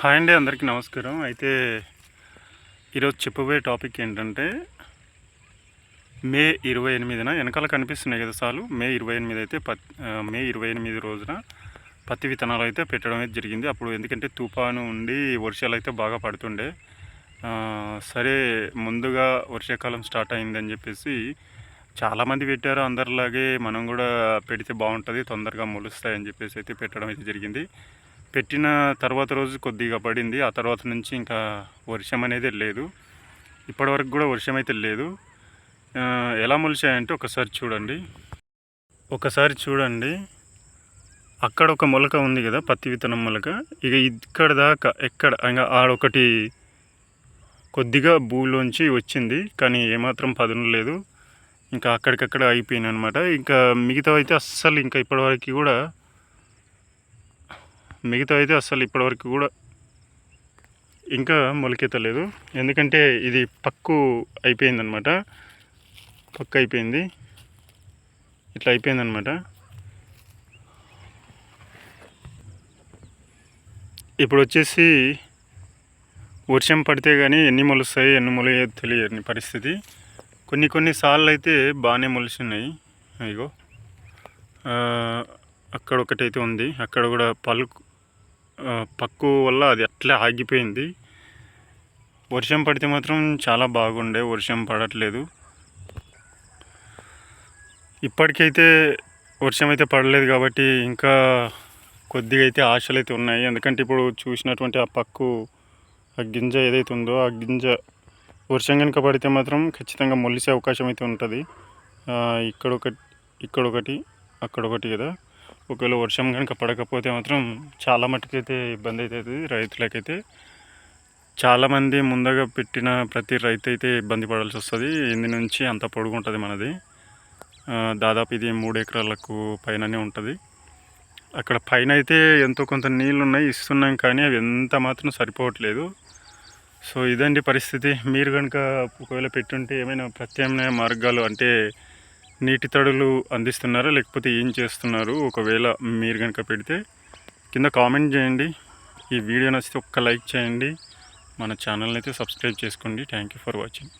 Hi అండి అందరికీ నమస్కారం. అయితే ఈరోజు చెప్పబోయే టాపిక్ ఏంటంటే మే ఇరవై ఎనిమిదిన వెనకాల కనిపిస్తున్నాయి కదా సార్లు. మే ఇరవై ఎనిమిది అయితే పత్ మే ఇరవై ఎనిమిది రోజున పత్తి విత్తనాలు అయితే పెట్టడం అయితే జరిగింది. అప్పుడు ఎందుకంటే తుఫాను ఉండి వర్షాలు అయితే బాగా పడుతుండే. సరే ముందుగా వర్షాకాలం స్టార్ట్ అయిందని చెప్పేసి చాలామంది పెట్టారు. అందరిలాగే మనం కూడా పెడితే బాగుంటుంది తొందరగా మొలుస్తాయని చెప్పేసి అయితే పెట్టడం అయితే జరిగింది. పెట్టిన తర్వాత రోజు కొద్దిగా పడింది. ఆ తర్వాత నుంచి ఇంకా వర్షం అనేది లేదు. ఇప్పటివరకు కూడా వర్షం అయితే లేదు. ఎలా మొలిచాయంటే ఒకసారి చూడండి. ఒకసారి చూడండి. అక్కడ ఒక మొలక ఉంది కదా పత్తి విత్తనం మొలక. ఇక ఇక్కడ దాకా ఎక్కడ ఇంకా ఆడొకటి కొద్దిగా భూలోంచి వచ్చింది కానీ ఏమాత్రం పదును లేదు. ఇంకా అక్కడికక్కడ అయిపోయింది అనమాట ఇంకా మిగతా అయితే అస్సలు ఇంకా ఇప్పటివరకు కూడా మిగతా అయితే అసలు ఇప్పటివరకు కూడా ఇంకా మొలకెత్తలేదు ఎందుకంటే ఇది పక్కు అయిపోయిందనమాట. పక్కు అయిపోయింది. ఇట్లా అయిపోయిందనమాట. ఇప్పుడు వచ్చేసి వర్షం పడితే కానీ ఎన్ని మొలుస్తాయి ఎన్ని మొలయో తెలియని పరిస్థితి. కొన్ని కొన్ని సార్లు అయితే బాగానే మొలిసినాయి ఇగో అక్కడ ఒకటైతే ఉంది. అక్కడ కూడా పలుకు పక్కు వల్ల అది అట్లే ఆగిపోయింది. వర్షం పడితే మాత్రం చాలా బాగుండే వర్షం పడట్లేదు. ఇప్పటికైతే వర్షం అయితే పడలేదు కాబట్టి ఇంకా కొద్దిగా అయితే ఆశలు అయితే ఉన్నాయి. ఎందుకంటే ఇప్పుడు చూసినటువంటి ఆ పక్కు ఆ గింజ ఏదైతే ఉందో ఆ గింజ వర్షం కనుక పడితే మాత్రం ఖచ్చితంగా మొలిసే అవకాశం అయితే ఉంటుంది. ఇక్కడ ఒకటి ఇక్కడ ఒకటి అక్కడ ఒకటి కదా. ఒకవేళ వర్షం కనుక పడకపోతే మాత్రం చాలా మటుకైతే ఇబ్బంది అవుతుంది రైతులకైతే. చాలామంది ముందుగా పెట్టిన ప్రతి రైతు అయితే ఇబ్బంది పడాల్సి వస్తుంది. ఇందు నుంచి అంత పొడుగుంటుంది మనది. దాదాపు ఇది మూడు ఎకరాలకు పైననే ఉంటుంది. అక్కడ పైన అయితే ఎంతో కొంత నీళ్ళు ఉన్నాయి ఇస్తున్నాం కానీ అవి ఎంత మాత్రం సరిపోవట్లేదు. సో ఇదండి పరిస్థితి. మీరు కనుక ఒకవేళ పెట్టుంటే ఏమైనా ప్రత్యామ్నాయ మార్గాలు అంటే నీటి తడులు అందిస్తున్నారా? లేకపోతే ఏం చేస్తున్నారు? ఒకవేళ మీరు కనుక పెడితే కింద కామెంట్ చేయండి. ఈ వీడియో నచ్చితే ఒక్క లైక్ చేయండి. మన ఛానల్ని అయితే సబ్స్క్రైబ్ చేసుకోండి. Thank you for watching.